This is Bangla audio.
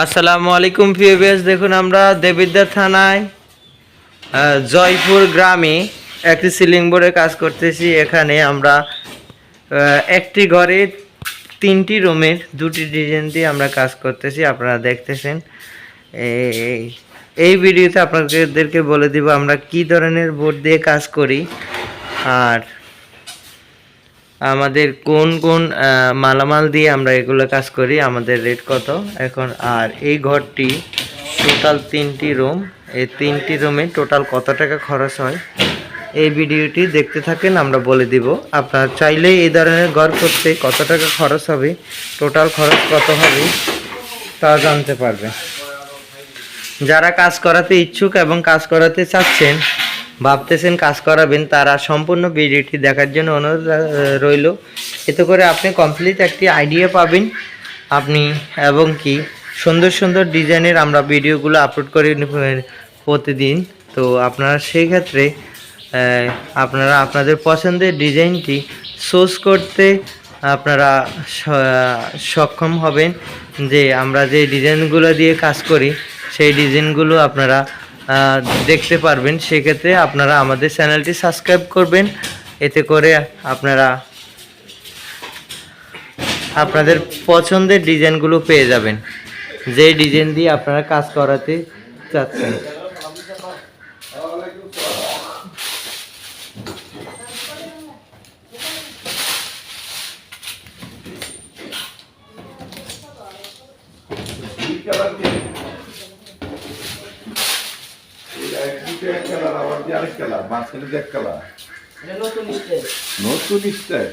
আসসালামু আলাইকুম পিএবিএস দেখুন, আমরা দেবিদ্যার থানায় জয়পুর গ্রামে একটি সিলিং বোর্ডে কাজ করতেছি। এখানে আমরা একটি ঘরে তিনটি রুমের দুটি ডিজাইন দিয়ে আমরা কাজ করতেছি। আপনারা দেখতেছেন। এই এই ভিডিওতে আপনাদেরকে বলে দিব আমরা কি ধরনের বোর্ড দিয়ে কাজ করি। আর আমাদের কোন কোন মালামাল দিয়ে আমরা এগুলো কাজ করি, আমাদের রেট কত? এখন আর এই ঘরটি টোটাল তিনটি রুম এই তিনটি রুমে টোটাল কত টাকা খরচ হয়? এই ভিডিওটি দেখতে থাকেন, আমরা বলে দিব। আপনারা চাইলে এই ধরনের ঘর করতে কত টাকা খরচ হবে টোটাল খরচ কত হবে, তা জানতে পারবে যারা কাজ করাতে ইচ্ছুক এবং কাজ করাতে চাচ্ছেন ভাবতেছেন কাজ করাবেন, তারা সম্পূর্ণ ভিডিওটি দেখার জন্য অনুরোধ রইল। এতে করে আপনি কমপ্লিট একটি আইডিয়া পাবেন, আপনি এবং কি সুন্দর সুন্দর ডিজাইনের আমরা ভিডিওগুলো আপলোড করি প্রতিদিন। তো আপনারা সেই ক্ষেত্রে আপনারা আপনাদের পছন্দের ডিজাইনটি সোর্স করতে আপনারা সক্ষম হবেন যে আমরা যে ডিজাইনগুলো দিয়ে কাজ করি, সেই ডিজাইনগুলো আপনারা দেখতে পারবেন। সেক্ষেত্রে আপনারা আমাদের চ্যানেলটি সাবস্ক্রাইব করবেন। এতে করে আপনারা আপনাদের পছন্দের ডিজাইনগুলো পেয়ে যাবেন। যে ডিজাইন দিয়ে আপনারা কাজ করাতে চাচ্ছেন। একদিকে এক কালার আবার আরেক কালার? মাঝখানে এক কালার। নতুন স্টাইল